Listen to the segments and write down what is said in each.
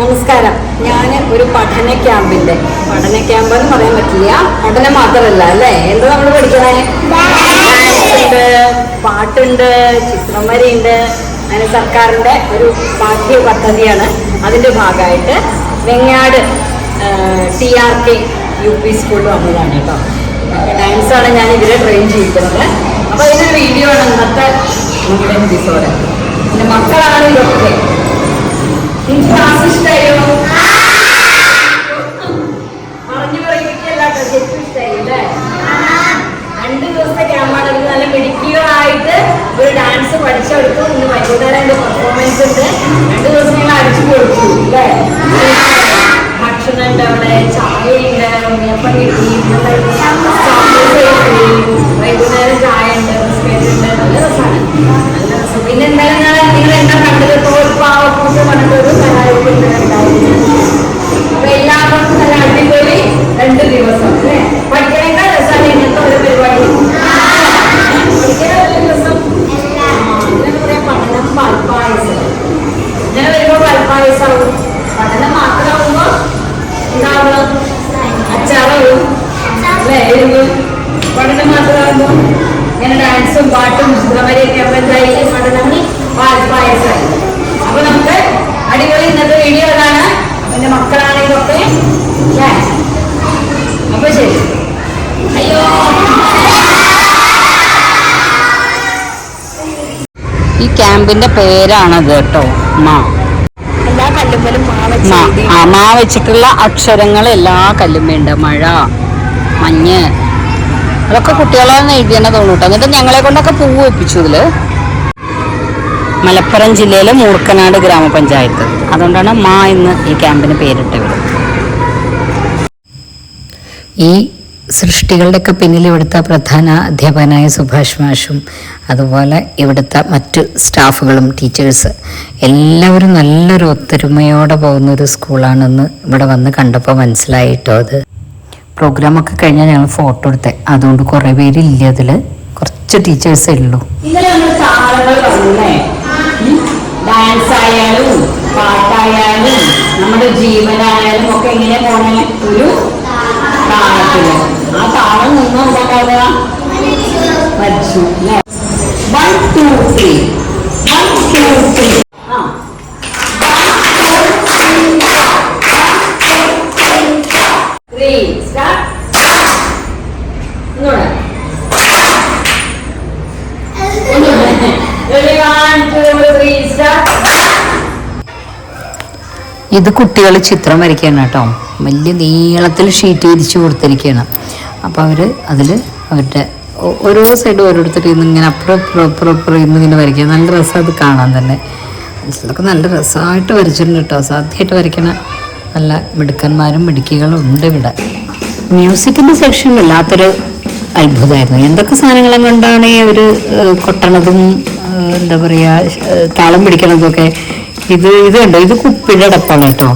നമസ്കാരം. ഞാൻ ഒരു പഠന ക്യാമ്പിന്റെ. പഠന ക്യാമ്പ് എന്ന് പറയാൻ പറ്റില്ല. പഠനം മാത്രമല്ല അല്ലേ? എന്താ നമ്മൾ പഠിക്കണേ? ഉണ്ട് പാട്ടുണ്ട് ചിത്രം വരയുണ്ട് അങ്ങനെ സർക്കാരിന്റെ ഒരു പാഠ്യ പദ്ധതിയാണ് അതിന്റെ ഭാഗമായിട്ട് Vengad T R K U P സ്കൂളിൽ വന്നതാണ് കേട്ടോ. ഡാൻസ് ആണ് ഞാൻ ഇതിനെ ട്രെയിൻ ചെയ്യിക്കുന്നത്. അപ്പൊ ഇതിനൊരു വീഡിയോ ആണ് ഇന്നത്തെ നമ്മുടെ എപ്പിസോഡ് മക്കളാണ് ഇതൊക്കെ. ഇഷ്ടമായോ പറഞ്ഞു പറയുകയല്ല ശരിക്കും ഇഷ്ടമായില്ലേ? രണ്ട് ദിവസത്തെ ക്യാമ്പാണ് ഇത് നല്ല മിടുക്കികളായിട്ട് ഒരു ഡാൻസ് പഠിച്ചെടുത്തു. ഇന്ന് വൈകുന്നേരം എന്റെ പെർഫോമൻസ് ഉണ്ട്. രണ്ട് ദിവസം ഞങ്ങൾ അടിച്ചു കൊടുത്തു അല്ലേ പഠനം ഞാൻ ഡാൻസും പാട്ടും ചിത്രവരെയൊക്കെ ആകുമ്പോൾ എന്തായി പാൽപ്പായസമായി അപ്പൊ നമുക്ക് അടിപൊളി ഇന്നത്തെ വീഡിയോ അതാണ്. എന്റെ മക്കളാണെങ്കിലൊക്കെ അപ്പൊ ശരി. അയ്യോ. ഈ ക്യാമ്പിന്റെ പേരാണത് കേട്ടോ മാ. എല്ലാ കല്ലുമ്പലും മാ മാ വെച്ചിട്ടുള്ള അക്ഷരങ്ങൾ എല്ലാ കല്ലുമ്മയുണ്ട് മഴ മഞ്ഞ് അതൊക്കെ കുട്ടികളാണ് എഴുതിയെന്ന് തോന്നൂട്ടോ എന്നിട്ട് ഞങ്ങളെ കൊണ്ടൊക്കെ പൂവ് വെപ്പിച്ചു ഇതിൽ. മലപ്പുറം ജില്ലയിലെ മൂർക്കനാട് ഗ്രാമപഞ്ചായത്ത്. അതുകൊണ്ടാണ് മാ എന്ന് ഈ ക്യാമ്പിന് പേരിട്ടത്. ഈ സൃഷ്ടികളുടെയൊക്കെ പിന്നിൽ ഇവിടുത്തെ പ്രധാന അധ്യാപകനായ സുഭാഷ് മാഷും അതുപോലെ ഇവിടുത്തെ മറ്റ് സ്റ്റാഫുകളും ടീച്ചേഴ്സ് എല്ലാവരും നല്ലൊരു ഒത്തൊരുമയോടെ പോകുന്ന ഒരു സ്കൂളാണെന്ന് ഇവിടെ വന്ന് കണ്ടപ്പോൾ മനസ്സിലായിട്ടോ അത്. പ്രോഗ്രാമൊക്കെ കഴിഞ്ഞാൽ ഞങ്ങൾ ഫോട്ടോ എടുത്തേ. അതുകൊണ്ട് കുറേ പേരില്ല അതിൽ. കുറച്ച് ടീച്ചേഴ്സേ ഉള്ളൂ. ഇന്നലെ നമ്മൾ താളങ്ങൾ പറഞ്ഞേ ഡാൻസ് ആയാലും പാട്ടായാലും നമ്മുടെ ജീവനായാലും ഒക്കെ എങ്ങനെ പോണേ? ഒരു താളത്തിൽ. ആ താളം നിന്നും എന്താ മരിച്ചു. വൺ ടു ത്രീ ഇത് കുട്ടികൾ ചിത്രം വരയ്ക്കുകയാണ് കേട്ടോ. വലിയ നീളത്തിൽ ഷീറ്റ് വിരിച്ച് കൊടുത്തിരിക്കുകയാണ്. അപ്പോൾ അവർ അതിൽ അവരുടെ ഓരോ സൈഡും ഓരോരുത്തർ ഇന്ന് ഇങ്ങനെ അപ്പുറം അപ്പുറം അപ്പുറം ഇന്ന് ഇങ്ങനെ വരയ്ക്കുക. നല്ല രസം അത് കാണാൻ തന്നെ. മനസ്സിലൊക്കെ നല്ല രസമായിട്ട് വരച്ചിട്ടുണ്ട് കേട്ടോ. സാധ്യമായിട്ട് വരയ്ക്കണ നല്ല മിടുക്കന്മാരും മിടുക്കികളും ഉണ്ട് ഇവിടെ. മ്യൂസിക്കിന്റെ സെക്ഷൻ വല്ലാത്തൊരു അത്ഭുതമായിരുന്നു. എന്തൊക്കെ സാധനങ്ങളും കൊണ്ടാണ് അവർ കൊട്ടണതും എന്താ പറയുക താളം പിടിക്കണതും ഒക്കെ ഇത് ഇത് കണ്ടോ? ഇത് കുപ്പിയുടെ അടപ്പാണ് കേട്ടോ.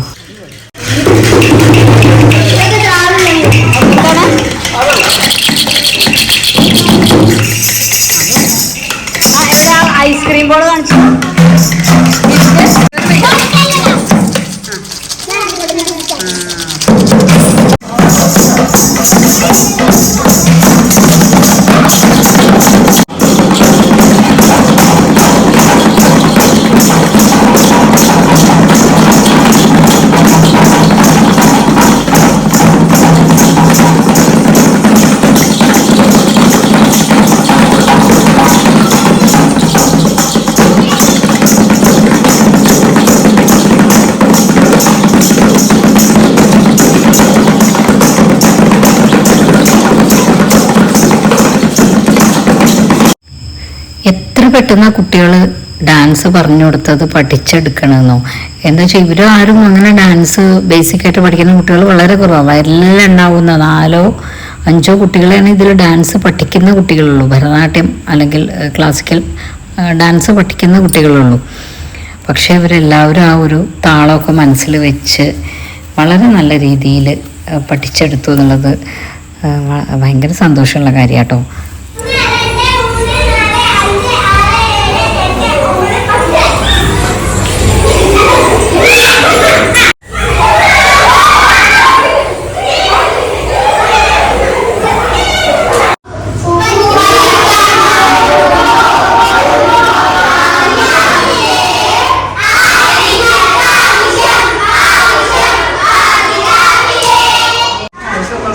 എത്ര പെട്ടെന്ന് ആ കുട്ടികൾ ഡാൻസ് പറഞ്ഞു കൊടുത്തത് പഠിച്ചെടുക്കണമെന്നോ എന്താ വെച്ചാൽ ഇവരും ആരും അങ്ങനെ ഡാൻസ് ബേസിക് ആയിട്ട് പഠിക്കുന്ന കുട്ടികൾ വളരെ കുറവാണ് എല്ലാം ഉണ്ടാവുന്ന നാലോ അഞ്ചോ കുട്ടികളെയാണ് ഇതിൽ ഡാൻസ് പഠിക്കുന്ന കുട്ടികളുള്ളൂ. ഭരതനാട്യം അല്ലെങ്കിൽ ക്ലാസിക്കൽ ഡാൻസ് പഠിക്കുന്ന കുട്ടികളുള്ളൂ. പക്ഷേ അവരെല്ലാവരും ആ ഒരു താളമൊക്കെ മനസ്സിൽ വെച്ച് വളരെ നല്ല രീതിയിൽ പഠിച്ചെടുത്തു എന്നുള്ളത് ഭയങ്കര സന്തോഷമുള്ള കാര്യം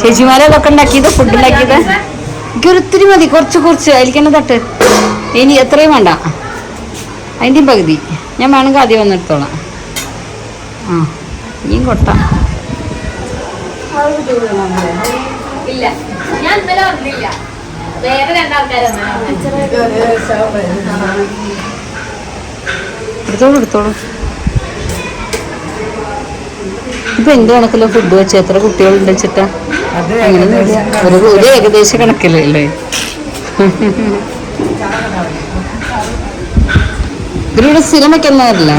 ചേച്ചിമാരെ അതൊക്കെ ഉണ്ടാക്കിയത് ഫുഡ് ഉണ്ടാക്കിയത്. എനിക്ക് ഒത്തിരി മതി കുറച്ച് കുറച്ച്. അതിലേക്കെന്നെ തട്ട്. ഇനി എത്രയും വേണ്ട. അതിന്റെയും പകുതി. ഞാൻ വേണമെങ്കിൽ ആദ്യം വന്നെടുത്തോളാം ആ ഇനിയും കൊട്ട. ഇല്ല. ഞാൻ ഇന്നലെ വന്നില്ല. വേറെ രണ്ടാൾക്കാരാണ് എടുത്തോളൂ എടുത്തോളൂ. ഇപ്പൊ എന്ത് കണക്കിലോ ഫുഡ് വെച്ച് എത്ര കുട്ടികളുണ്ട് വെച്ചിട്ടാ ഒരു ഒരു ഏകദേശ കണക്കിലല്ലേ ഇവരുടെ സ്ഥിരം വെക്കുന്നതല്ലേ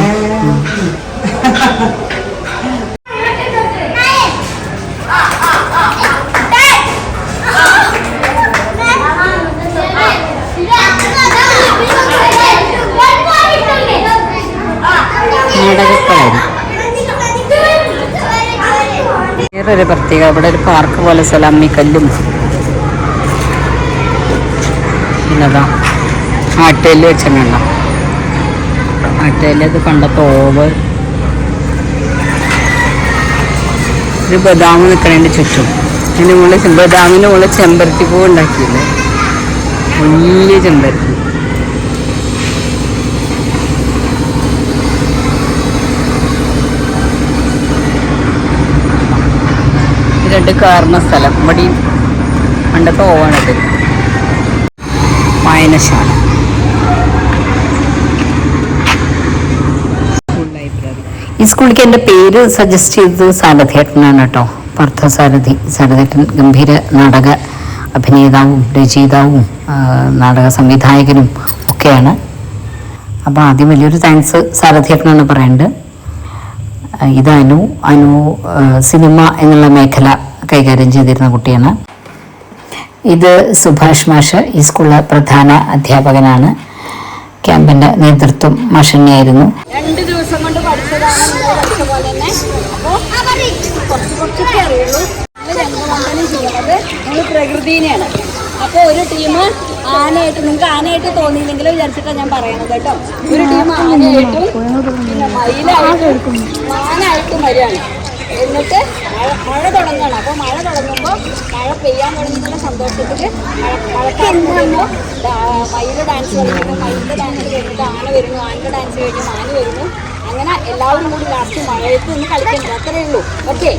നാടകക്കളരി വേറൊരു പ്രത്യേക ഇവിടെ ഒരു പാർക്ക് പോലെ സ്ഥലം അമ്മിക്കല്ലും പിന്നെതാ ആട്ടേൽ വെച്ചിട്ടുണ്ട ആട്ടേൽ അത് കണ്ട തോവ് ഒരു ബദാം നിൽക്കണതിന്റെ ചുറ്റും. അതിന് മുകളിൽ ബദാമിന് മുകളിൽ ചെമ്പരത്തി പൂ ഉണ്ടാക്കിയില്ലേ? വലിയ ചെമ്പരത്തി. രണ്ട് കയറുന്ന സ്ഥലം. ഇവിടെ പണ്ടത്തെ ഓവാണിത് വായനശാല. ഈ സ്കൂളിലേക്ക് എന്റെ പേര് സജസ്റ്റ് ചെയ്തത് സാരഥേട്ടനാണ് കേട്ടോ. പാർത്ഥസാരഥി സാരഥേട്ടൻ ഗംഭീര നാടക അഭിനേതാവും രചയിതാവും നാടക സംവിധായകനും ഒക്കെയാണ്. അപ്പോൾ ആദ്യം വലിയൊരു താങ്ക്സ് സാരഥേട്ടനാണ് പറയേണ്ടത്. ഇത് അനു അനു സിനിമ എന്നുള്ള മേഖല കൈകാര്യം ചെയ്തിരുന്ന കുട്ടിയാണ്. ഇത് സുഭാഷ് മാഷ് ഈ സ്കൂളിലെ പ്രധാന അധ്യാപകനാണ്. ക്യാമ്പിന്റെ നേതൃത്വം മാഷന്നെയായിരുന്നു രണ്ട് ദിവസം കൊണ്ട് പോലെ തന്നെ അപ്പോൾ അപ്പോൾ ഒരു ടീം ആനയായിട്ട് നിങ്ങൾക്ക് ആനയായിട്ട് തോന്നിയില്ലെങ്കിലും വിചാരിച്ചിട്ടാണ് ഞാൻ പറയണത് കേട്ടോ. ഒരു ടീം ആനയായിട്ടും പിന്നെ മയിലായിട്ടും മാനായിട്ടും വരികയാണ്. എന്നിട്ട് മഴ മഴ തുടങ്ങുകയാണ്. അപ്പോൾ മഴ തുടങ്ങുമ്പോൾ മഴ പെയ്യാൻ തുടങ്ങുന്ന സന്തോഷത്തിൽ മഴ മഴക്കാലം വരുമ്പോൾ മയിൽ ഡാൻസ് കളിക്കുന്നു മയിലിന്റെ ഡാൻസ് കഴിഞ്ഞിട്ട് ആന വരുന്നു ആനയുടെ ഡാൻസ് കഴിഞ്ഞ് മാന് വരുന്നു. അങ്ങനെ എല്ലാവരും കൂടി ലാസ്റ്റ് മഴയത്ത് നിന്ന് കളിക്കുന്നുണ്ട് അത്രയേ ഉള്ളൂ. ഓക്കെ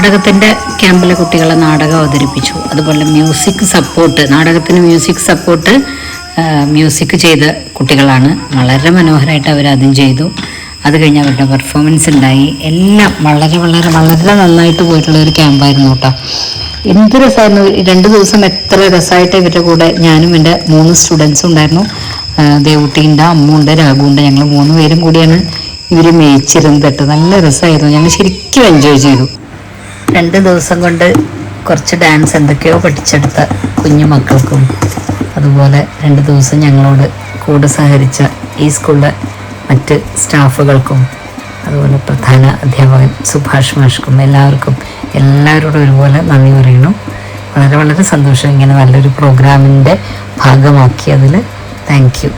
നാടകത്തിന്റെ ക്യാമ്പിലെ കുട്ടികളെ നാടകം അവതരിപ്പിച്ചു. അതുപോലെ മ്യൂസിക് സപ്പോർട്ട് നാടകത്തിന് മ്യൂസിക് സപ്പോർട്ട് മ്യൂസിക് ചെയ്ത കുട്ടികളാണ്. വളരെ മനോഹരമായിട്ട് അവർ അതും ചെയ്തു. അത് കഴിഞ്ഞ് അവരുടെ പെർഫോമൻസ് ഉണ്ടായി. എല്ലാം വളരെ വളരെ വളരെ നന്നായിട്ട് പോയിട്ടുള്ള ഒരു ക്യാമ്പായിരുന്നു കേട്ടോ. എന്ത് രസമായിരുന്നു രണ്ട് ദിവസം എത്ര രസമായിട്ട് ഇവരുടെ കൂടെ ഞാനും എന്റെ മൂന്ന് സ്റ്റുഡൻസും ഉണ്ടായിരുന്നു. ദേവുട്ടിന്റെ അമ്മുണ്ട് രാഘുണ്ട് ഞങ്ങൾ മൂന്ന് പേരും കൂടിയാണ് ഇവർ മേയിച്ചിരുന്നത് കേട്ടോ. നല്ല രസമായിരുന്നു ഞങ്ങൾ ശരിക്കും എൻജോയ് ചെയ്തു. രണ്ട് ദിവസം കൊണ്ട് കുറച്ച് ഡാൻസ് എന്തൊക്കെയോ പഠിച്ചെടുത്ത കുഞ്ഞു മക്കൾക്കും. അതുപോലെ രണ്ട് ദിവസം ഞങ്ങളോട് കൂടെ സഹകരിച്ച ഈ സ്കൂളിലെ മറ്റ് സ്റ്റാഫുകൾക്കും അതുപോലെ പ്രധാന അധ്യാപകൻ സുഭാഷ് മാഷ്ക്കും എല്ലാവർക്കും എല്ലാവരോടും ഒരുപോലെ നന്ദി പറയണം. വളരെ വളരെ സന്തോഷം ഇങ്ങനെ നല്ലൊരു പ്രോഗ്രാമിന്റെ ഭാഗമാക്കിയതിൽ താങ്ക് യു